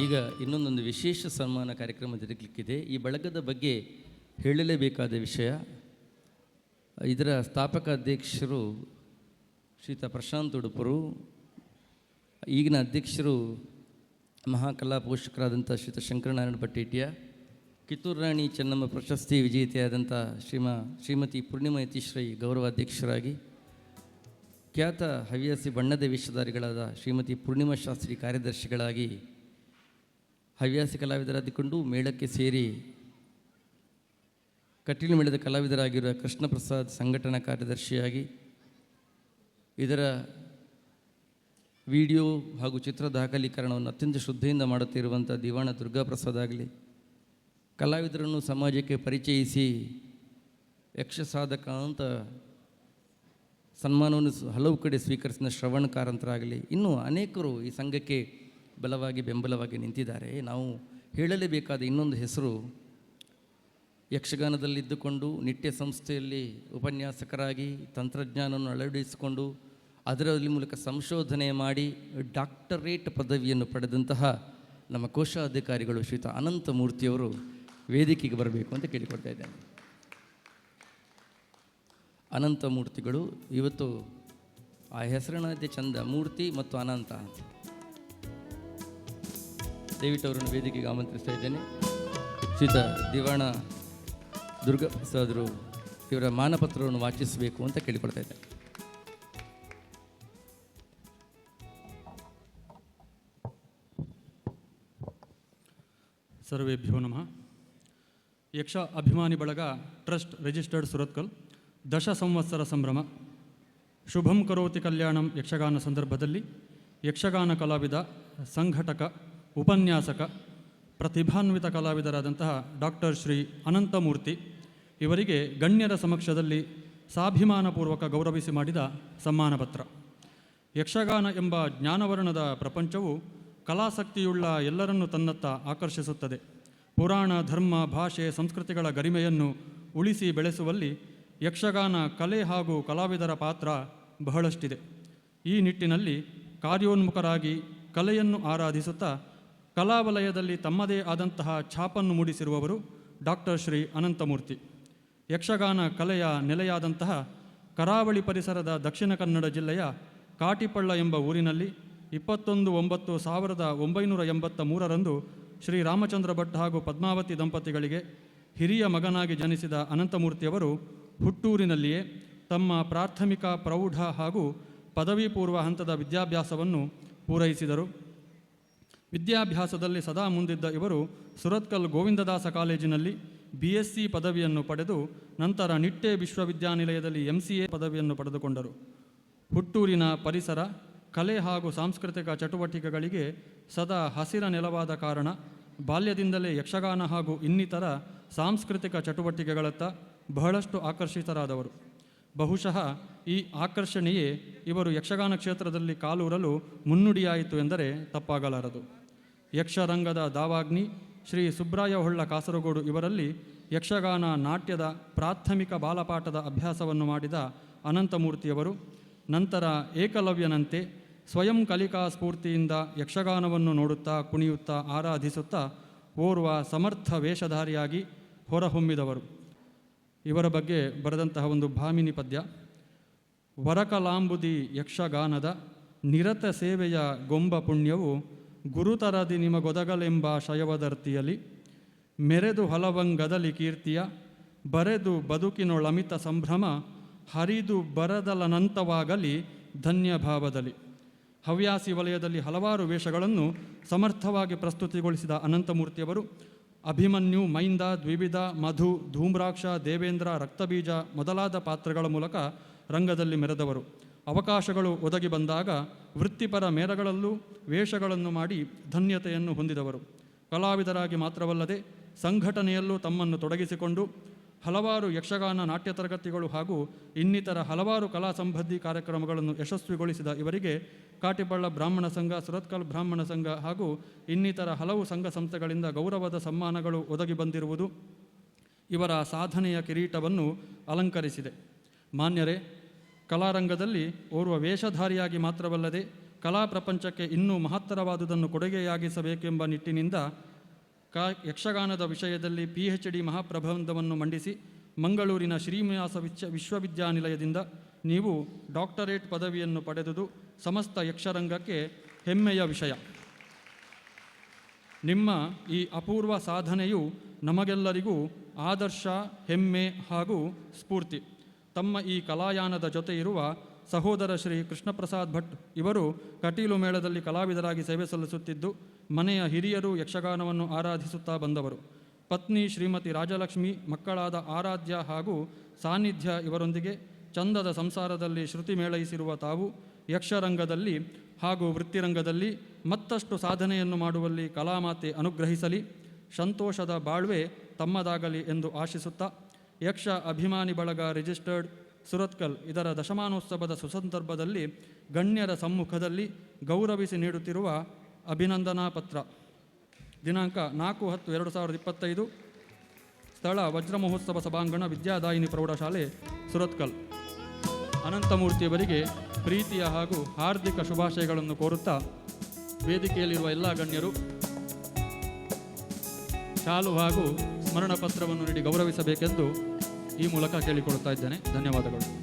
ಈಗ ಇನ್ನೊಂದೊಂದು ವಿಶೇಷ ಸನ್ಮಾನ ಕಾರ್ಯಕ್ರಮ ಜರುಗಲಿಕ್ಕಿದೆ. ಈ ಬಳಗದ ಬಗ್ಗೆ ಹೇಳಲೇಬೇಕಾದ ವಿಷಯ, ಇದರ ಸ್ಥಾಪಕ ಅಧ್ಯಕ್ಷರು ಶ್ರೀತ ಪ್ರಶಾಂತ್ ಉಡುಪರು, ಈಗಿನ ಅಧ್ಯಕ್ಷರು ಮಹಾಕಲಾ ಪೋಷಕರಾದಂಥ ಶ್ರೀತ ಶಂಕರನಾರಾಯಣ ಪಟ್ಟೇಟಿಯ, ಕಿತ್ತೂರು ರಾಣಿ ಚೆನ್ನಮ್ಮ ಪ್ರಶಸ್ತಿ ವಿಜೇತೆಯಾದಂಥ ಶ್ರೀಮ, ಶ್ರೀಮತಿ ಪೂರ್ಣಿಮಾ ಯತೀಶ್ರೈ ಗೌರವಾಧ್ಯಕ್ಷರಾಗಿ, ಖ್ಯಾತ ಹವ್ಯಾಸಿ ಬಣ್ಣದ ವೇಷಧಾರಿಗಳಾದ ಶ್ರೀಮತಿ ಪೂರ್ಣಿಮಾ ಶಾಸ್ತ್ರಿ ಕಾರ್ಯದರ್ಶಿಗಳಾಗಿ ಹವ್ಯಾಸಿ ಕಲಾವಿದರಾದಿಕೊಂಡು ಮೇಳಕ್ಕೆ ಸೇರಿ ಕಟೀಲು ಮೇಳದ ಕಲಾವಿದರಾಗಿರುವ ಕೃಷ್ಣ ಪ್ರಸಾದ್ ಸಂಘಟನಾ ಕಾರ್ಯದರ್ಶಿಯಾಗಿ ಇದರ ವಿಡಿಯೋ ಹಾಗೂ ಚಿತ್ರ ದಾಖಲೀಕರಣವನ್ನು ಅತ್ಯಂತ ಶ್ರದ್ಧೆಯಿಂದ ಮಾಡುತ್ತಿರುವಂಥ ದಿವಾಣ ದುರ್ಗಾ ಪ್ರಸಾದ್ ಆಗಲಿ, ಕಲಾವಿದರನ್ನು ಸಮಾಜಕ್ಕೆ ಪರಿಚಯಿಸಿ ಯಕ್ಷ ಸಾಧಕ ಅಂತ ಸನ್ಮಾನವನ್ನು ಹಲವು ಕಡೆ ಸ್ವೀಕರಿಸಿದ ಶ್ರವಣ ಕಾರಂತರಾಗಲಿ ಇನ್ನೂ ಅನೇಕರು ಈ ಸಂಘಕ್ಕೆ ಬಲವಾಗಿ ಬೆಂಬಲವಾಗಿ ನಿಂತಿದ್ದಾರೆ. ನಾವು ಹೇಳಲೇಬೇಕಾದ ಇನ್ನೊಂದು ಹೆಸರು ಯಕ್ಷಗಾನದಲ್ಲಿದ್ದುಕೊಂಡು ನಿಟ್ಯ ಸಂಸ್ಥೆಯಲ್ಲಿ ಉಪನ್ಯಾಸಕರಾಗಿ ತಂತ್ರಜ್ಞಾನವನ್ನು ಅಳವಡಿಸಿಕೊಂಡು, ಅದರಲ್ಲಿ ಮೂಲಕ ಸಂಶೋಧನೆ ಮಾಡಿ ಡಾಕ್ಟರೇಟ್ ಪದವಿಯನ್ನು ಪಡೆದಂತಹ ನಮ್ಮ ಕೋಶಾಧಿಕಾರಿಗಳು ಶ್ರೀತ ಅನಂತಮೂರ್ತಿಯವರು ವೇದಿಕೆಗೆ ಬರಬೇಕು ಅಂತ ಕೇಳಿಕೊಳ್ತಾ ಇದ್ದೇನೆ. ಅನಂತಮೂರ್ತಿಗಳು, ಇವತ್ತು ಆ ಹೆಸರಿನಂತೆ ಚಂದ, ಮೂರ್ತಿ ಮತ್ತು ಅನಂತ ಅಂತ. ದಯವಿಟ್ಟು ಅವರನ್ನು ವೇದಿಕೆಗೆ ಆಮಂತ್ರಿಸ್ತಾ ಇದ್ದೇನೆ. ಶ್ರೀತ ದಿವಾಣ ದುರ್ಗಾ ಪ್ರಸಾದರು ಇವರ ಮಾನಪತ್ರವನ್ನು ವಾಚಿಸಬೇಕು ಅಂತ ಕೇಳಿಕೊಳ್ತಾ ಇದ್ದೇನೆ. ಸರ್ವೇಭ್ಯೋ ನಮಃ. ಯಕ್ಷ ಅಭಿಮಾನಿ ಬಳಗ ಟ್ರಸ್ಟ್ ರಿಜಿಸ್ಟರ್ಡ್ ಸುರತ್ಕಲ್, ದಶ ಸಂವತ್ಸರ ಸಂಭ್ರಮ. ಶುಭಂ ಕರೋತಿ ಕಲ್ಯಾಣಂ ಯಕ್ಷಗಾನ ಸಂದರ್ಭದಲ್ಲಿ ಯಕ್ಷಗಾನ ಕಲಾವಿದ, ಸಂಘಟಕ ಉಪನ್ಯಾಸಕ, ಪ್ರತಿಭಾನ್ವಿತ ಕಲಾವಿದರಾದಂತಹ ಡಾಕ್ಟರ್ ಶ್ರೀ ಅನಂತಮೂರ್ತಿ ಇವರಿಗೆ ಗಣ್ಯರ ಸಮಕ್ಷದಲ್ಲಿ ಸಾಭಿಮಾನಪೂರ್ವಕ ಗೌರವಿಸಿ ಮಾಡಿದ ಸಮ್ಮಾನ ಪತ್ರ ಯಕ್ಷಗಾನ ಎಂಬ ಜ್ಞಾನವರ್ಣದ ಪ್ರಪಂಚವು ಕಲಾಸಕ್ತಿಯುಳ್ಳ ಎಲ್ಲರನ್ನೂ ತನ್ನತ್ತ ಆಕರ್ಷಿಸುತ್ತದೆ. ಪುರಾಣ, ಧರ್ಮ, ಭಾಷೆ, ಸಂಸ್ಕೃತಿಗಳ ಗರಿಮೆಯನ್ನು ಉಳಿಸಿ ಬೆಳೆಸುವಲ್ಲಿ ಯಕ್ಷಗಾನ ಕಲೆ ಹಾಗೂ ಕಲಾವಿದರ ಪಾತ್ರ ಬಹಳಷ್ಟಿದೆ. ಈ ನಿಟ್ಟಿನಲ್ಲಿ ಕಾರ್ಯೋನ್ಮುಖರಾಗಿ ಕಲೆಯನ್ನು ಆರಾಧಿಸುತ್ತಾ ಕಲಾವಲಯದಲ್ಲಿ ತಮ್ಮದೇ ಆದಂತಹ ಛಾಪನ್ನು ಮೂಡಿಸಿರುವವರು ಡಾಕ್ಟರ್ ಶ್ರೀ ಅನಂತಮೂರ್ತಿ. ಯಕ್ಷಗಾನ ಕಲೆಯ ನೆಲೆಯಾದಂತಹ ಕರಾವಳಿ ಪರಿಸರದ ದಕ್ಷಿಣ ಕನ್ನಡ ಜಿಲ್ಲೆಯ ಕಾಟಿಪಳ್ಳ ಎಂಬ ಊರಿನಲ್ಲಿ ಇಪ್ಪತ್ತೊಂದು ಒಂಬತ್ತು ಸಾವಿರದ ಒಂಬೈನೂರ ಎಂಬತ್ತ ಮೂರರಂದು ಶ್ರೀ ರಾಮಚಂದ್ರ ಭಟ್ ಹಾಗೂ ಪದ್ಮಾವತಿ ದಂಪತಿಗಳಿಗೆ ಹಿರಿಯ ಮಗನಾಗಿ ಜನಿಸಿದ ಅನಂತಮೂರ್ತಿಯವರು ಹುಟ್ಟೂರಿನಲ್ಲಿಯೇ ತಮ್ಮ ಪ್ರಾಥಮಿಕ ಪ್ರೌಢ ಹಾಗೂ ಪದವಿ ಪೂರ್ವ ಹಂತದ ವಿದ್ಯಾಭ್ಯಾಸವನ್ನು ಪೂರೈಸಿದರು. ವಿದ್ಯಾಭ್ಯಾಸದಲ್ಲಿ ಸದಾ ಮುಂದಿದ್ದ ಇವರು ಸುರತ್ಕಲ್ ಗೋವಿಂದದಾಸ ಕಾಲೇಜಿನಲ್ಲಿ ಬಿ ಎಸ್ ಸಿ ಪದವಿಯನ್ನು ಪಡೆದು ನಂತರ ನಿಟ್ಟೆ ವಿಶ್ವವಿದ್ಯಾನಿಲಯದಲ್ಲಿ ಎಂ ಸಿ ಎ ಪದವಿಯನ್ನು ಪಡೆದುಕೊಂಡರು. ಹುಟ್ಟೂರಿನ ಪರಿಸರ, ಕಲೆ ಹಾಗೂ ಸಾಂಸ್ಕೃತಿಕ ಚಟುವಟಿಕೆಗಳಿಗೆ ಸದಾ ಹಸಿರ ನೆಲವಾದ ಕಾರಣ ಬಾಲ್ಯದಿಂದಲೇ ಯಕ್ಷಗಾನ ಹಾಗೂ ಇನ್ನಿತರ ಸಾಂಸ್ಕೃತಿಕ ಚಟುವಟಿಕೆಗಳತ್ತ ಬಹಳಷ್ಟು ಆಕರ್ಷಿತರಾದವರು. ಬಹುಶಃ ಈ ಆಕರ್ಷಣೆಯೇ ಇವರು ಯಕ್ಷಗಾನ ಕ್ಷೇತ್ರದಲ್ಲಿ ಕಾಲೂರಲು ಮುನ್ನುಡಿಯಾಯಿತು ಎಂದರೆ ತಪ್ಪಾಗಲಾರದು. ಯಕ್ಷರಂಗದ ದಾವಾಗ್ನಿ ಶ್ರೀ ಸುಬ್ರಾಯ ಹೊಳ್ಳ ಕಾಸರಗೋಡು ಇವರಲ್ಲಿ ಯಕ್ಷಗಾನ ನಾಟ್ಯದ ಪ್ರಾಥಮಿಕ ಬಾಲಪಾಠದ ಅಭ್ಯಾಸವನ್ನು ಮಾಡಿದ ಅನಂತಮೂರ್ತಿಯವರು. ನಂತರ ಏಕಲವ್ಯನಂತೆ ಸ್ವಯಂ ಕಲಿಕಾ ಸ್ಫೂರ್ತಿಯಿಂದ ಯಕ್ಷಗಾನವನ್ನು ನೋಡುತ್ತಾ, ಕುಣಿಯುತ್ತಾ, ಆರಾಧಿಸುತ್ತಾ ಓರ್ವ ಸಮರ್ಥ ವೇಷಧಾರಿಯಾಗಿ ಹೊರಹೊಮ್ಮಿದವರು. ಇವರ ಬಗ್ಗೆ ಬರೆದಂತಹ ಒಂದು ಭಾಮಿನಿ ಪದ್ಯ, ವರಕಲಾಂಬುದಿ ಯಕ್ಷಗಾನದ ನಿರತ ಸೇವೆಯ ಗೊಂಬ ಪುಣ್ಯವು ಗುರುತರದಿ ನಿಮಗೊದಗಲೆಂಬ ಶಯವದರ್ತಿಯಲಿ ಮೆರೆದು ಹಲವಂಗದಲಿ ಕೀರ್ತಿಯ, ಬರೆದು ಬದುಕಿನೊಳಮಿತ ಸಂಭ್ರಮ, ಹರಿದು ಬರದಲನಂತವಾಗಲಿ ಧನ್ಯಭಾವದಲ್ಲಿ ಹವ್ಯಾಸಿ ವಲಯದಲ್ಲಿ ಹಲವಾರು ವೇಷಗಳನ್ನು ಸಮರ್ಥವಾಗಿ ಪ್ರಸ್ತುತಿಗೊಳಿಸಿದ ಅನಂತಮೂರ್ತಿಯವರು, ಅಭಿಮನ್ಯು, ಮೈಂದ, ದ್ವಿವಿಧ, ಮಧು, ಧೂಮ್ರಾಕ್ಷ, ದೇವೇಂದ್ರ, ರಕ್ತಬೀಜ ಮೊದಲಾದ ಪಾತ್ರಗಳ ಮೂಲಕ ರಂಗದಲ್ಲಿ ಮೆರೆದವರು. ಅವಕಾಶಗಳು ಒದಗಿ ಬಂದಾಗ ವೃತ್ತಿಪರ ಮೇರಗಳಲ್ಲೂ ವೇಷಗಳನ್ನು ಮಾಡಿ ಧನ್ಯತೆಯನ್ನು ಹೊಂದಿದವರು. ಕಲಾವಿದರಾಗಿ ಮಾತ್ರವಲ್ಲದೆ ಸಂಘಟನೆಯಲ್ಲೂ ತಮ್ಮನ್ನು ತೊಡಗಿಸಿಕೊಂಡು ಹಲವಾರು ಯಕ್ಷಗಾನ ನಾಟ್ಯ ತರಗತಿಗಳು ಹಾಗೂ ಇನ್ನಿತರ ಹಲವಾರು ಕಲಾ ಸಂಬಂಧಿ ಕಾರ್ಯಕ್ರಮಗಳನ್ನು ಯಶಸ್ವಿಗೊಳಿಸಿದ ಇವರಿಗೆ ಕಾಟಿಬಳ್ಳ ಬ್ರಾಹ್ಮಣ ಸಂಘ, ಸುರತ್ಕಲ್ ಬ್ರಾಹ್ಮಣ ಸಂಘ ಹಾಗೂ ಇನ್ನಿತರ ಹಲವು ಸಂಘ ಸಂಸ್ಥೆಗಳಿಂದ ಗೌರವದ ಸಮ್ಮಾನಗಳು ಒದಗಿ ಬಂದಿರುವುದು ಇವರ ಸಾಧನೆಯ ಕಿರೀಟವನ್ನು ಅಲಂಕರಿಸಿದೆ. ಮಾನ್ಯರೇ ಕಲಾರಂಗದಲ್ಲಿ ಓರ್ವ ವೇಷಧಾರಿಯಾಗಿ ಮಾತ್ರವಲ್ಲದೆ ಕಲಾ ಪ್ರಪಂಚಕ್ಕೆ ಇನ್ನೂ ಮಹತ್ತರವಾದುದನ್ನು ಕೊಡುಗೆಯಾಗಿಸಬೇಕೆಂಬ ನಿಟ್ಟಿನಿಂದ ಕ ಯಕ್ಷಗಾನದ ವಿಷಯದಲ್ಲಿ ಪಿ ಎಚ್ ಡಿ ಮಹಾಪ್ರಬಂಧವನ್ನು ಮಂಡಿಸಿ ಮಂಗಳೂರಿನ ಶ್ರೀನಿವಾಸ ವಿಶ್ವ ವಿಶ್ವವಿದ್ಯಾನಿಲಯದಿಂದ ನೀವು ಡಾಕ್ಟರೇಟ್ ಪದವಿಯನ್ನು ಪಡೆದುದು ಸಮಸ್ತ ಯಕ್ಷರಂಗಕ್ಕೆ ಹೆಮ್ಮೆಯ ವಿಷಯ. ನಿಮ್ಮ ಈ ಅಪೂರ್ವ ಸಾಧನೆಯು ನಮಗೆಲ್ಲರಿಗೂ ಆದರ್ಶ, ಹೆಮ್ಮೆ ಹಾಗೂ ಸ್ಫೂರ್ತಿ. ತಮ್ಮ ಈ ಕಲಾಯಾನದ ಜೊತೆ ಇರುವ ಸಹೋದರ ಶ್ರೀ ಕೃಷ್ಣಪ್ರಸಾದ್ ಭಟ್ ಇವರು ಕಟೀಲು ಮೇಳದಲ್ಲಿ ಕಲಾವಿದರಾಗಿ ಸೇವೆ ಸಲ್ಲಿಸುತ್ತಿದ್ದು, ಮನೆಯ ಹಿರಿಯರು ಯಕ್ಷಗಾನವನ್ನು ಆರಾಧಿಸುತ್ತಾ ಬಂದವರು. ಪತ್ನಿ ಶ್ರೀಮತಿ ರಾಜಲಕ್ಷ್ಮಿ, ಮಕ್ಕಳಾದ ಆರಾಧ್ಯ ಹಾಗೂ ಸಾನ್ನಿಧ್ಯ ಇವರೊಂದಿಗೆ ಚಂದದ ಸಂಸಾರದಲ್ಲಿ ಶ್ರುತಿ ಮೇಳೈಸಿರುವ ತಾವು ಯಕ್ಷರಂಗದಲ್ಲಿ ಹಾಗೂ ವೃತ್ತಿರಂಗದಲ್ಲಿ ಮತ್ತಷ್ಟು ಸಾಧನೆಯನ್ನು ಮಾಡುವಲ್ಲಿ ಕಲಾಮಾತೆ ಅನುಗ್ರಹಿಸಲಿ, ಸಂತೋಷದ ಬಾಳ್ವೆ ತಮ್ಮದಾಗಲಿ ಎಂದು ಆಶಿಸುತ್ತಾ ಯಕ್ಷ ಅಭಿಮಾನಿ ಬಳಗ ರಿಜಿಸ್ಟರ್ಡ್ ಸುರತ್ಕಲ್ ಇದರ ದಶಮಾನೋತ್ಸವದ ಸುಸಂದರ್ಭದಲ್ಲಿ ಗಣ್ಯರ ಸಮ್ಮುಖದಲ್ಲಿ ಗೌರವಿಸಿ ನೀಡುತ್ತಿರುವ ಅಭಿನಂದನಾ ಪತ್ರ. ದಿನಾಂಕ ನಾಲ್ಕು ಹತ್ತು ಎರಡು ಸಾವಿರದ ಇಪ್ಪತ್ತೈದು. ಸ್ಥಳ ವಜ್ರ ಮಹೋತ್ಸವ ಸಭಾಂಗಣ ವಿದ್ಯಾದಾಯಿನಿ ಪ್ರೌಢಶಾಲೆ ಸುರತ್ಕಲ್. ಅನಂತಮೂರ್ತಿಯವರಿಗೆ ಪ್ರೀತಿಯ ಹಾಗೂ ಹಾರ್ದಿಕ ಶುಭಾಶಯಗಳನ್ನು ಕೋರುತ್ತಾ ವೇದಿಕೆಯಲ್ಲಿರುವ ಎಲ್ಲ ಗಣ್ಯರು ಶಾಲು ಹಾಗೂ ಸ್ಮರಣ ಪತ್ರವನ್ನು ನೀಡಿ ಗೌರವಿಸಬೇಕೆಂದು ಈ ಮೂಲಕ ಕೇಳಿಕೊಳ್ತಾ ಇದ್ದೇನೆ. ಧನ್ಯವಾದಗಳು.